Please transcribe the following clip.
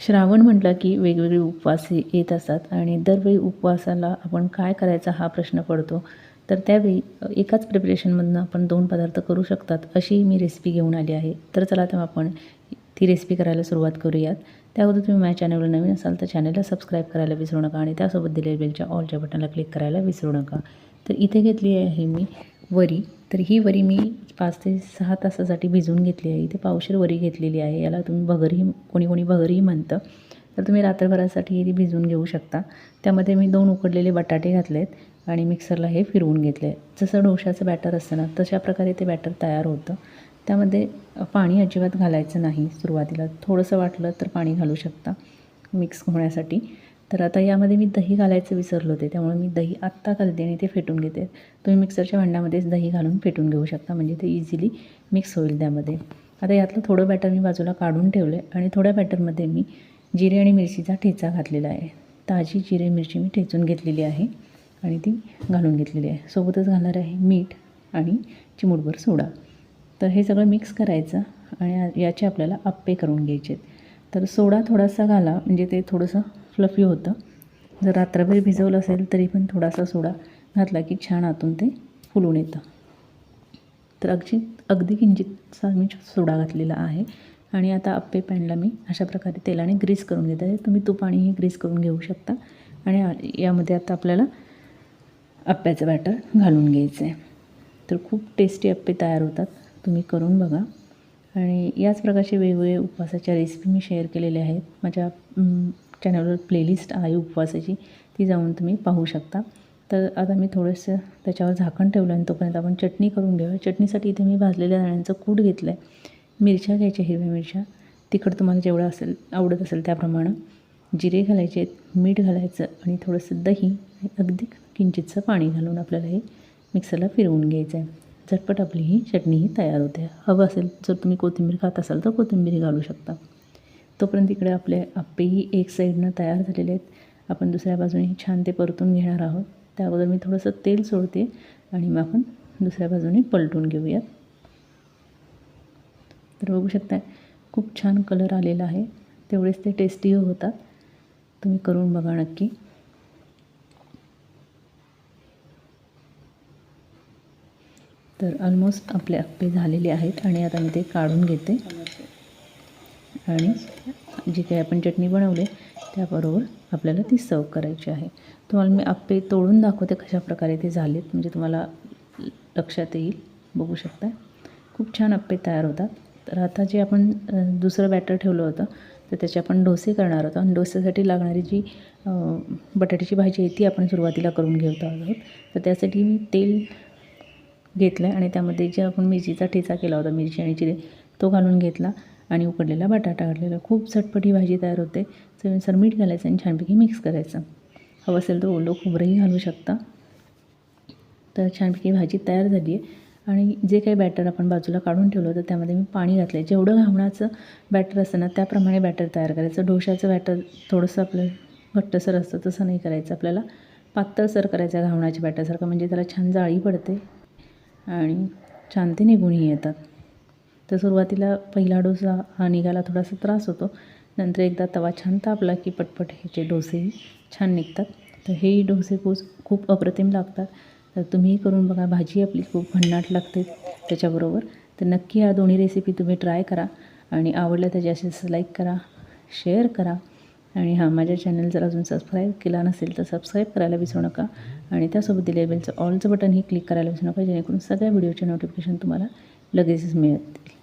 श्रावण म्हटलं की वेगवेगळे उपवास येत असतात आणि दरवेळी उपवासाला आपण काय करायचा हा प्रश्न पडतो तर त्यावेळी एकाच प्रिपरेशनमधनं आपण दोन पदार्थ करू शकतात अशी मी रेसिपी घेऊन आली आहे. तर चला तेव्हा आपण ती रेसिपी करायला सुरुवात करूयात. त्या अगोदर तुम्ही माझ्या चॅनलवर नवीन असाल तर चॅनलला सबस्क्राईब करायला विसरू नका आणि त्यासोबत दिलेल्या बेलच्या ऑलच्या बटनला क्लिक करायला विसरू नका. तर इथे घेतली आहे मी वरी. तर ही वरी मी पाच ते सहा तासासाठी भिजवून घेतली आहे. इथे पावशेर वरी घेतलेली आहे. याला तुम्ही भगरही कोणी कोणी भगरही म्हणतं. तर तुम्ही रात्रभरासाठी ती भिजवून घेऊ शकता. त्यामध्ये मी दोन उकडलेले बटाटे घातले आहेत आणि मिक्सरला हे फिरवून घेतले. आहे जसं डोशाचं बॅटर असतं ना तशा प्रकारे ते बॅटर तयार होतं. त्यामध्ये पाणी अजिबात घालायचं नाही सुरुवातीला. थोडंसं वाटलं तर पाणी घालू शकता मिक्स होण्यासाठी. तर आता यामध्ये मी दही घालायचं विसरलो होते त्यामुळे मी दही आत्ता घालते आणि ते फेटून घेते. तुम्ही मिक्सरच्या भांड्यामध्येच दही घालून फेटून घेऊ शकता म्हणजे ते इझिली मिक्स होईल त्यामध्ये. आता यातलं थोडं बॅटर मी बाजूला काढून ठेवलं आहे आणि थोड्या बॅटरमध्ये मी जिरे आणि मिरचीचा ठेचा घातलेला आहे. ताजी जिरे मिरची मी ठेचून घेतलेली आहे आणि ती घालून घेतलेली आहे. सोबतच घालणार आहे मीठ आणि चिमूटभर सोडा. तर हे सगळं मिक्स करायचं आणि याचे आपल्याला आप्पे करून घ्यायचे आहेत तर सोडा थोडासा घाला म्हणजे ते थोडंसं फ्लफी होतं. जर रात्रभर भिजवलं असेल तरी पण थोडासा सोडा घातला की छान आतून ते फुलून येतं. तर अगदी अगदी किंचितचा मी सोडा घातलेला आहे. आणि आता आप्पे पॅनला मी अशा प्रकारे तेलाने ग्रीस करून घेत आहे. तुम्ही तुपाणीही ग्रीस करून घेऊ शकता. आणि यामध्ये आता आपल्याला आप्प्याचं बॅटर घालून घ्यायचं आहे. तर खूप टेस्टी आप्पे तयार होतात. तुम्ही करून बघा. आणि याच प्रकारचे वेगवेगळे उपवासाच्या रेसिपी मी शेअर केलेल्या आहेत. माझ्या चॅनलवर प्लेलिस्ट आहे उपवासाची ती जाऊन तुम्ही पाहू शकता. तर आता मी थोडंसं त्याच्यावर झाकण ठेवलं आणि तोपर्यंत आपण चटणी करून घेऊया. चटणीसाठी इथे मी भाजलेल्या दाण्यांचं कूट घेतलं आहे मिरच्या घ्यायच्या हिरव्या मिरच्या. तिखट तुम्हाला जेवढं असेल आवडत असेल त्याप्रमाणे. जिरे घालायचे मीठ घालायचं आणि थोडंसं दही आणि अगदी किंचितचं पाणी घालून आपल्याला हे मिक्सरला फिरवून घ्यायचं आहे झटपट आपली ही चटणीही तयार होते. हवं असेल जर तुम्ही कोथिंबीर खात असाल तर कोथिंबीर घालू शकता. तोपर्यंत इकडे आपले आप्पेही एक साईडनं तयार झालेले आहेत. आपण दुसऱ्या बाजूने छान ते परतून घेणार आहोत. त्या अगोदर मी थोडंसं तेल सोडते आणि मग आपण दुसऱ्या बाजूने पलटून घेऊयात. तर बघू शकता खूप छान कलर आलेला आहे. तेवढेच ते टेस्टी होतात. तुम्ही करून बघा नक्की. तर ऑलमोस्ट आपले अप्पे झालेले आहेत आणि आता मी ते काढून घेते. आणि जी काही आपण चटणी बनवली त्याबरोबर आपल्याला ती सर्व करायची आहे. तुम्हाला मी आप्पे तोडून दाखवते कशाप्रकारे ते झालेत. म्हणजे तुम्हाला लक्षात येईल. बघू शकता खूप छान आप्पे तयार होतात. तर आता जे आपण दुसरं बॅटर ठेवलं होतं तर त्याचे आपण डोसे करणार होतो. आणि डोस्यासाठी लागणारी जी बटाट्याची भाजी आहे ती आपण सुरुवातीला करून घेत आहोत. तर त्यासाठी मी तेल घेतलं आहे आणि त्यामध्ये जे आपण मिरचीचा ठेचा केला होता मिरची आणि जिरे तो घालून घेतला. आणि उकडलेला बटाटा काढलेला. खूप झटपटी भाजी तयार होते. चवीनुसार मीठ घालायचं आणि छानपैकी मिक्स करायचं. हवं असेल तर ओलं खोबरंही घालू शकता. तर छानपैकी भाजी तयार झाली आहे. आणि जे काही बॅटर आपण बाजूला काढून ठेवलं होतं त्यामध्ये मी पाणी घातलं आहे जेवढं घावणाचं बॅटर असतं ना त्याप्रमाणे बॅटर तयार करायचं. डोशाचं बॅटर थोडंसं आपलं घट्टसर असतं तसं नाही करायचं आपल्याला. पातळसर करायचं घावणाच्या बॅटरसारखं म्हणजे त्याला छान जाळी पडते आणि छान ते निघूनही येतात. तर सुरुवातीला पहिला डोसा हा निघायला थोडासा त्रास होतो. नंतर एकदा तवा छान तापला की पटपट ह्याचे डोसेही छान निघतात. तर हेही डोसे खूप खूप अप्रतिम लागतात. तर तुम्हीही करून बघा भाजी आपली खूप भन्नाट लागते त्याच्याबरोबर. तर नक्की या दोन्ही रेसिपी तुम्ही ट्राय करा आणि आवडल्या तर जास्त लाईक करा शेअर करा. आणि हां माझ्या चॅनल जर अजून सबस्क्राईब केला नसेल तर सबस्क्राईब करायला विसरू नका. आणि त्यासोबत दिले बेलचं ऑलचं बटनही क्लिक करायला विसरू नका जेणेकरून सगळ्या व्हिडिओचे नोटिफिकेशन तुम्हाला लगेचच मिळतील.